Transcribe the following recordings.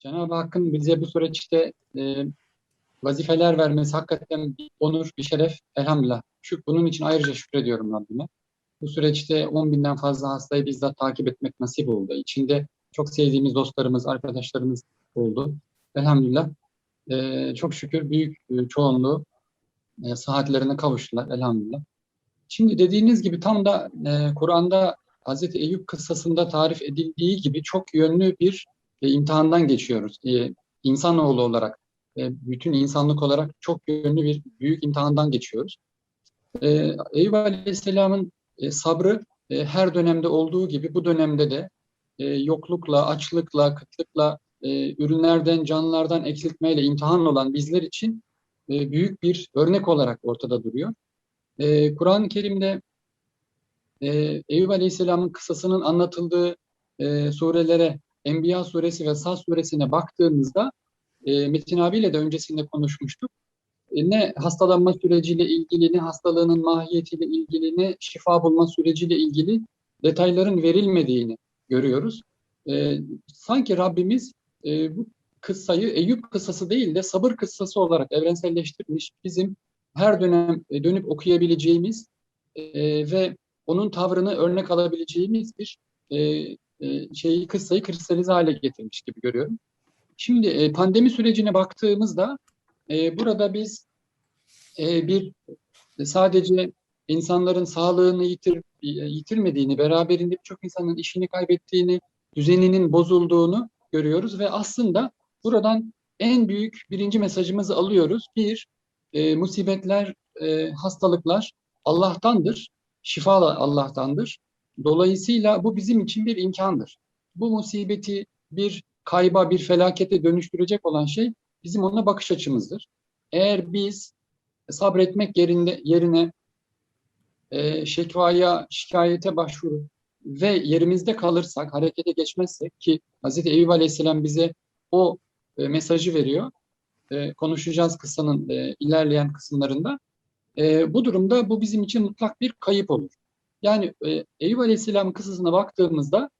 Cenab-ı Hakk'ın bize bu süreçte e, vazifeler vermesi hakikaten bir onur, bir şeref. Elhamdülillah. Şük, bunun için ayrıca şükrediyorum Rabbime. Bu süreçte 10 binden fazla hastayı bizzat takip etmek nasip oldu. İçinde çok sevdiğimiz dostlarımız, arkadaşlarımız oldu. Elhamdülillah. E, çok şükür büyük e, çoğunluğu e, sıhhatlerine kavuştular. Elhamdülillah. Şimdi dediğiniz gibi tam da e, Kur'an'da Hazreti Eyüp kıssasında tarif edildiği gibi çok yönlü bir e, imtihandan geçiyoruz. E, insanoğlu olarak, e, bütün insanlık olarak çok yönlü bir büyük imtihandan geçiyoruz. E, Eyüp Aleyhisselam'ın e, sabrı e, her dönemde olduğu gibi bu dönemde de e, yoklukla, açlıkla, kıtlıkla, e, ürünlerden, canlılardan eksiltmeyle imtihan olan bizler için e, büyük bir örnek olarak ortada duruyor. E, Kur'an-ı Kerim'de e, Eyüp Aleyhisselam'ın kıssasının anlatıldığı e, surelere, Enbiya suresi ve Sad suresine baktığımızda e, Metin abiyle de öncesinde konuşmuştuk. E, ne hastalanma süreciyle ilgili, ne hastalığının mahiyetiyle ilgili, ne şifa bulma süreciyle ilgili detayların verilmediğini görüyoruz. E, sanki Rabbimiz e, bu kıssayı Eyüp kıssası değil de sabır kıssası olarak evrenselleştirmiş, bizim her dönem e, dönüp okuyabileceğimiz e, ve onun tavrını örnek alabileceğimiz bir e, e, şeyi kıssayı kristalize hale getirmiş gibi görüyorum. Şimdi e, pandemi sürecine baktığımızda e, burada biz bir sadece insanların sağlığını yitir, yitirmediğini, beraberinde birçok insanın işini kaybettiğini, düzeninin bozulduğunu görüyoruz ve aslında buradan en büyük birinci mesajımızı alıyoruz. Bir, e, musibetler, e, hastalıklar Allah'tandır, şifa Allah'tandır. Dolayısıyla bu bizim için bir imkandır. Bu musibeti bir kayba, bir felakete dönüştürecek olan şey bizim ona bakış açımızdır. Eğer biz sabretmek yerinde, yerine e, şekvaya, şikayete başvurup ve yerimizde kalırsak, harekete geçmezsek ki Hz. Eyüp Aleyhisselam bize o e, mesajı veriyor. E, konuşacağız kıssanın e, ilerleyen kısımlarında. E, bu durumda bu bizim için mutlak bir kayıp olur. Yani e, Eyüp Aleyhisselam'ın kıssasına baktığımızda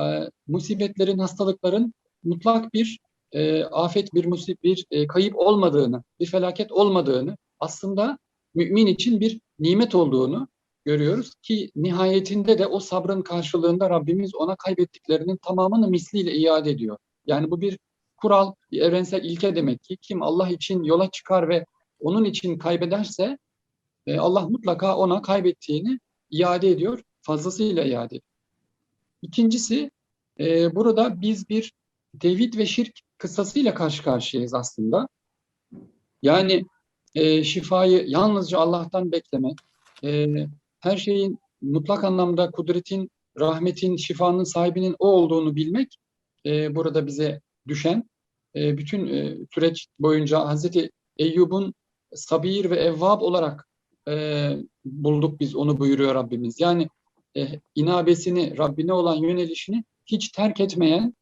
e, musibetlerin, hastalıkların mutlak bir e, afet, bir musib, bir e, kayıp olmadığını, bir felaket olmadığını, aslında mümin için bir nimet olduğunu görüyoruz ki nihayetinde de o sabrın karşılığında Rabbimiz ona kaybettiklerinin tamamını misliyle iade ediyor. Yani bu bir kural, bir evrensel ilke demek ki kim Allah için yola çıkar ve onun için kaybederse e, Allah mutlaka ona kaybettiğini iade ediyor, fazlasıyla iade. İkincisi, e, burada biz bir tevhid ve şirk kıssasıyla karşı karşıyayız aslında. Yani e, şifayı yalnızca Allah'tan beklemek, e, her şeyin mutlak anlamda kudretin, rahmetin, şifanın sahibinin o olduğunu bilmek e, burada bize düşen. E, bütün e, süreç boyunca Hazreti Eyyub'un sabir ve evvab olarak e, bulduk biz onu buyuruyor Rabbimiz. Yani e, inabesini, Rabbine olan yönelişini hiç terk etmeyen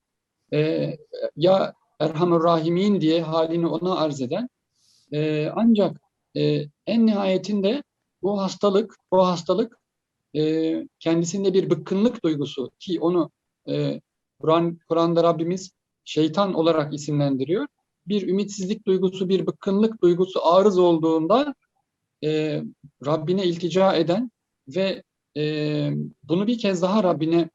e, ya Erhamur Rahimin diye halini ona arz eden e, ancak e, en nihayetinde bu hastalık, bu hastalık e, kendisinde bir bıkkınlık duygusu ki onu e, Kur'an Kur'an'da Rabbimiz şeytan olarak isimlendiriyor. Bir ümitsizlik duygusu, bir bıkkınlık duygusu arız olduğunda e, Rabbine iltica eden ve e, bunu bir kez daha Rabbine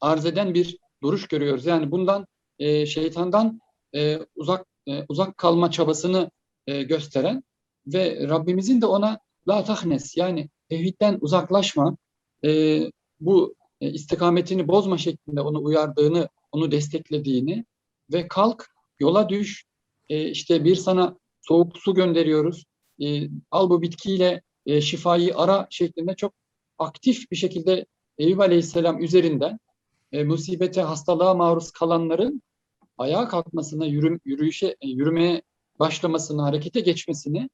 arz eden bir duruş görüyoruz. Yani bundan e, şeytandan e, uzak e, uzak kalma çabasını e, gösteren ve Rabbimizin de ona la tahnes yani tevhidden uzaklaşma e, bu e, istikametini bozma şeklinde onu uyardığını, onu desteklediğini ve kalk yola düş e, işte bir sana soğuk su gönderiyoruz e, al bu bitkiyle e, şifayı ara şeklinde çok aktif bir şekilde Eyüp Aleyhisselam üzerinden e, musibete, hastalığa maruz kalanların ayağa kalkmasına, yürü, yürüyüşe, e, yürümeye başlamasını, harekete geçmesini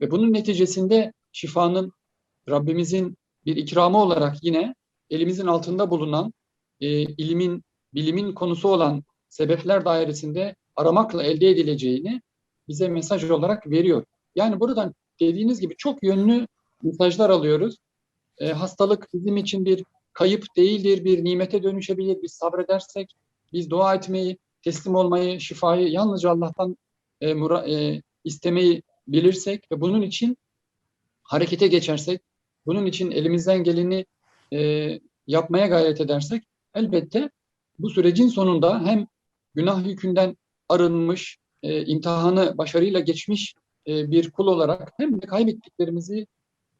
ve bunun neticesinde şifanın Rabbimizin bir ikramı olarak yine elimizin altında bulunan e, ilimin, bilimin konusu olan sebepler dairesinde aramakla elde edileceğini bize mesaj olarak veriyor. Yani buradan dediğiniz gibi çok yönlü mesajlar alıyoruz. E, hastalık bizim için bir kayıp değildir, bir nimete dönüşebilir. Biz sabredersek, biz dua etmeyi, teslim olmayı, şifayı yalnızca Allah'tan e, mura- e, istemeyi bilirsek ve bunun için harekete geçersek, bunun için elimizden geleni e, yapmaya gayret edersek elbette bu sürecin sonunda hem günah yükünden arınmış, e, imtihanı başarıyla geçmiş e, bir kul olarak hem de kaybettiklerimizi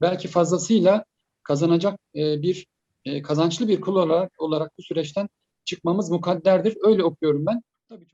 belki fazlasıyla kazanacak e, bir e, kazançlı bir kul olarak olarak bu süreçten çıkmamız mukadderdir. Öyle okuyorum ben. Tabii çok